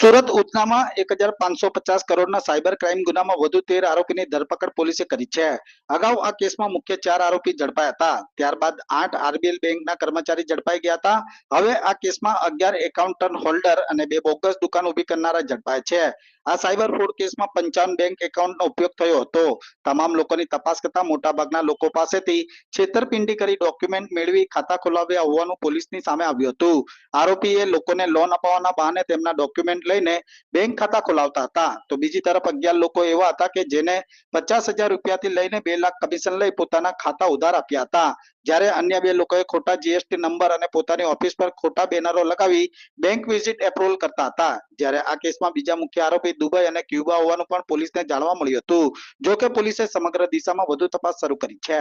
સુરત ઉધનામાં એક હજાર પાંચસો પચાસ કરોડના સાયબર ક્રાઇમ ગુનામાં વધુ તેર આરોપીની ધરપકડ પોલીસે કરી છે. અગાઉ આ કેસમાં મુખ્ય ચાર આરોપી ઝડપાયા હતા. ત્યારબાદ આઠ આરબીએલ બેંકના કર્મચારી ઝડપાઈ ગયા હતા. હવે આ કેસમાં અગિયાર એકાઉન્ટન્ટ હોલ્ડર અને બે બોગસ દુકાન ઊભી કરનારા ઝડપાયા છે. આ સાયબર ફ્રોડ કેસમાં પંચાવન બેંક એકાઉન્ટનો ઉપયોગ થયો હતો. તમામ લોકોની તપાસ કરતા મોટાભાગના લોકો પાસેથી છેતરપિંડી કરી ડોક્યુમેન્ટ મેળવી ખાતા ખોલાવ્યા હોવાનું પોલીસની સામે આવ્યું હતું. આરોપીએ લોકોને લોન અપાવવાના બહાને તેમના ડોક્યુમેન્ટ લઈને બેંક ખાતા ખોલાવતા હતા. તો બીજી તરફ અગિયાર લોકો એવા હતા કે જેને પચાસ હજાર રૂપિયાથી લઈને બે લાખ કમિશન લઈ પોતાના ખાતા ઉધાર આપ્યા હતા. જ્યારે અન્ય બે લોકોએ ખોટા જીએસટી નંબર અને પોતાની ઓફિસ પર ખોટા બેનરો લગાવી બેંક વિઝિટ એપ્રુવલ કરતા હતા. જ્યારે આ કેસમાં બીજા મુખ્ય આરોપી દુબઈ અને ક્યુબા હોવાનું પણ પોલીસને જાણવા મળ્યું હતું. જો કે પોલીસે સમગ્ર દિશામાં વધુ તપાસ શરૂ કરી છે.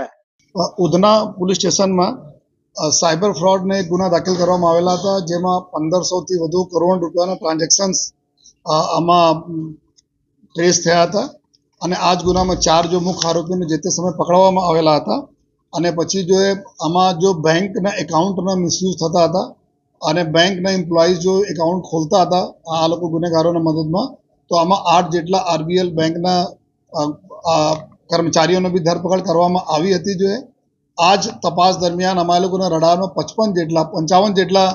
ઉધના પોલીસ સ્ટેશનમાં સાયબર ફ્રોડને ગુના દાખલ કરવામાં આવેલા હતા, જેમાં પંદરસોથી વધુ કરોડ રૂપિયાના ટ્રાન્ઝેક્શન્સ આમાં ટ્રેસ થયા હતા. અને આ જ ગુનામાં ચાર જો મુખ્ય આરોપીને જે તે સમયે પકડવામાં આવેલા હતા. અને પછી જો એ, આમાં જો બેંકના એકાઉન્ટના મિસયુઝ થતા હતા અને બેંકના એમ્પ્લોઈઝ જો એકાઉન્ટ ખોલતા હતા, આ લોકો ગુનેગારોના મદદમાં તો આમાં આઠ જેટલા આરબીએલ બેંકના કર્મચારીઓની બી ધરપકડ કરવામાં આવી હતી જો આ જ તપાસ દરમિયાન અમારા લોકોના રડારમાં પચપન જેટલા, પંચાવન જેટલા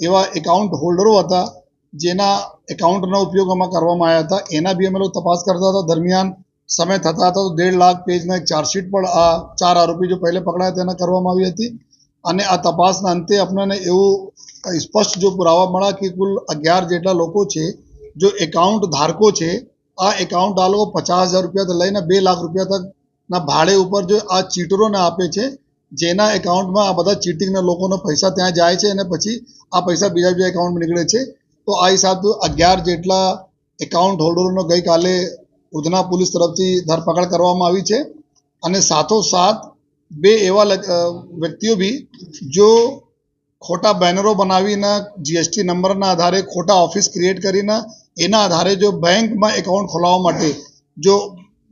એવા એકાઉન્ટ હોલ્ડરો હતા, જેના એકાઉન્ટનો ઉપયોગ અમે કરવામાં આવ્યા હતા. એના બી અમે લોકો તપાસ કરતા હતા. દરમિયાન સમય થતા હતા તો દેઢ લાખ પેજના એક ચાર્જશીટ પણ આ ચાર આરોપી જો પહેલે પકડાયા તેના કરવામાં આવી હતી. અને આ તપાસના અંતે આપણને એવું સ્પષ્ટ જો પુરાવા મળ્યા કે કુલ અગિયાર જેટલા લોકો છે જો એકાઉન્ટ ધારકો છે, આ એકાઉન્ટ આ લોકો પચાસ હજાર રૂપિયાથી લઈને બે લાખ રૂપિયા તકના ભાડે ઉપર જો આ ચીટરોને આપે છે, જેના એકાઉન્ટમાં આ બધા ચીટિંગના લોકોનો પૈસા ત્યાં જાય છે અને પછી આ પૈસા બીજા બીજા એકાઉન્ટમાં નીકળે છે, તો આ હિસાબથી અગિયાર જેટલા એકાઉન્ટ હોલ્ડરોનો ગઈકાલે ઉધના પોલીસ તરફથી ધરપકડ કરવામાં આવી છે. અને સાથોસાથ બે એવા વ્યક્તિઓ બી, જો ખોટા બેનરો બનાવીને જીએસટી નંબરના આધારે ખોટા ઓફિસ ક્રિએટ કરીને એના આધારે જો બેંકમાં એકાઉન્ટ ખોલાવવા માટે જો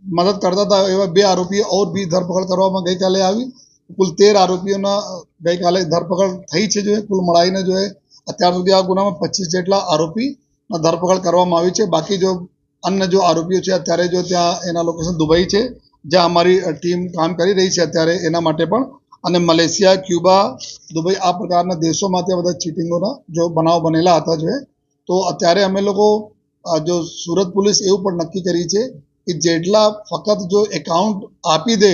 મદદ કરતા હતા એવા બે આરોપીઓ ઓર બી ધરપકડ કરવામાં ગઈકાલે આવી. કુલ તેર આરોપીઓના ગઈકાલે ધરપકડ થઈ છે જો કુલ મળાઈને જો એ, અત્યાર સુધી આ ગુનામાં પચીસ જેટલા આરોપીના ધરપકડ કરવામાં આવી છે. બાકી જો અન્ય જો આરોપીઓ છે, અત્યારે જો ત્યાં એના લોકેશન દુબઈ છે, જ્યાં અમારી ટીમ કામ કરી રહી છે, અત્યારે એના માટે પણ અને મલેશિયા, ક્યુબા, દુબઈ આ પ્રકારના દેશોમાં ત્યાં બધા ચીટિંગોના જો બનાવ બનેલા હતા જો, તો અત્યારે અમે લોકો જો સુરત પોલીસ એવું પણ નક્કી કરી છે કે જેટલા ફક્ત જો એકાઉન્ટ આપી દે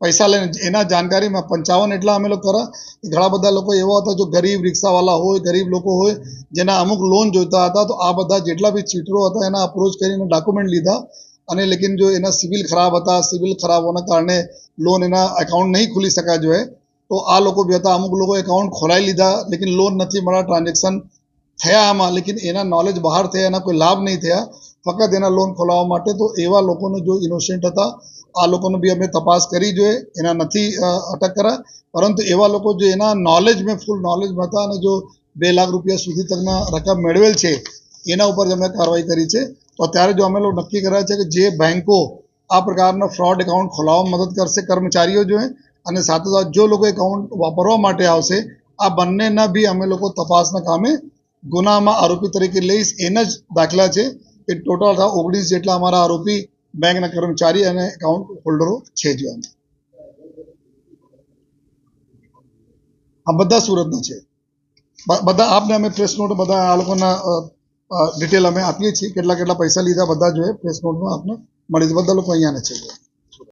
પૈસા લઈને, એના જાણકારીમાં પંચાવન એટલા અમે લોકો કરા ઘણા બધા લોકો એવા હતા જો ગરીબ રિક્ષાવાળા હોય, ગરીબ લોકો હોય, જેના અમુક લોન જોઈતા હતા, તો આ બધા જેટલા બી ચીટરો હતા એના અપ્રોચ કરીને ડોક્યુમેન્ટ લીધા અને લેકિન જો એના સિવિલ ખરાબ હતા, સિવિલ ખરાબ હોવાના કારણે લોન એના એકાઉન્ટ નહીં ખુલી શકા જોઈએ, તો આ લોકો બી હતા. અમુક લોકો એકાઉન્ટ ખોલાવી લીધા, લેકિન લોન નથી મળ્યા ટ્રાન્ઝેક્શન થયા આમાં. લેકિન એના નોલેજ બહાર થયા, એના કોઈ લાભ નહીં થયા. ફક્ત એના લોન ખોલાવવા માટે તો એવા લોકોનો જો ઇનોસેન્ટ હતા, આ લોકોનો બી અમે તપાસ કરી જોઈએ. એના નથી અટક કરા પરંતુ એવા લોકો જે એના નોલેજ મેં ફૂલ નોલેજમાં હતા અને જો બે લાખ રૂપિયા સુધી તકના રકમ મેળવેલ છે, એના ઉપર જ અમે કાર્યવાહી કરી છે. તો અત્યારે જો અમે લોકો નક્કી કર્યા છે કે જે બેંકો આ પ્રકારના ફ્રોડ એકાઉન્ટ ખોલાવવામાં મદદ કરશે, કર્મચારીઓ જોઈએ અને સાથે સાથે જો લોકો એકાઉન્ટ વાપરવા માટે આવશે, આ બંનેના બી અમે લોકો તપાસના કામે ગુનામાં આરોપી તરીકે લઈશ. એના જ દાખલા છે કે ટોટલ ઓગણીસ જેટલા અમારા આરોપી બેંકના કર્મચારી અને એકાઉન્ટ હોલ્ડરો છે જો આ બધા સુરતના છે. બધા આપને અમે પ્રેસ નોટ બધા આ લોકોના ડિટેલ અમે આપીએ છીએ. કેટલા કેટલા પૈસા લીધા, બધા જોઈએ. પ્રેસ નોટમાં આપને મળી બધા લોકો અહીંયાને છે.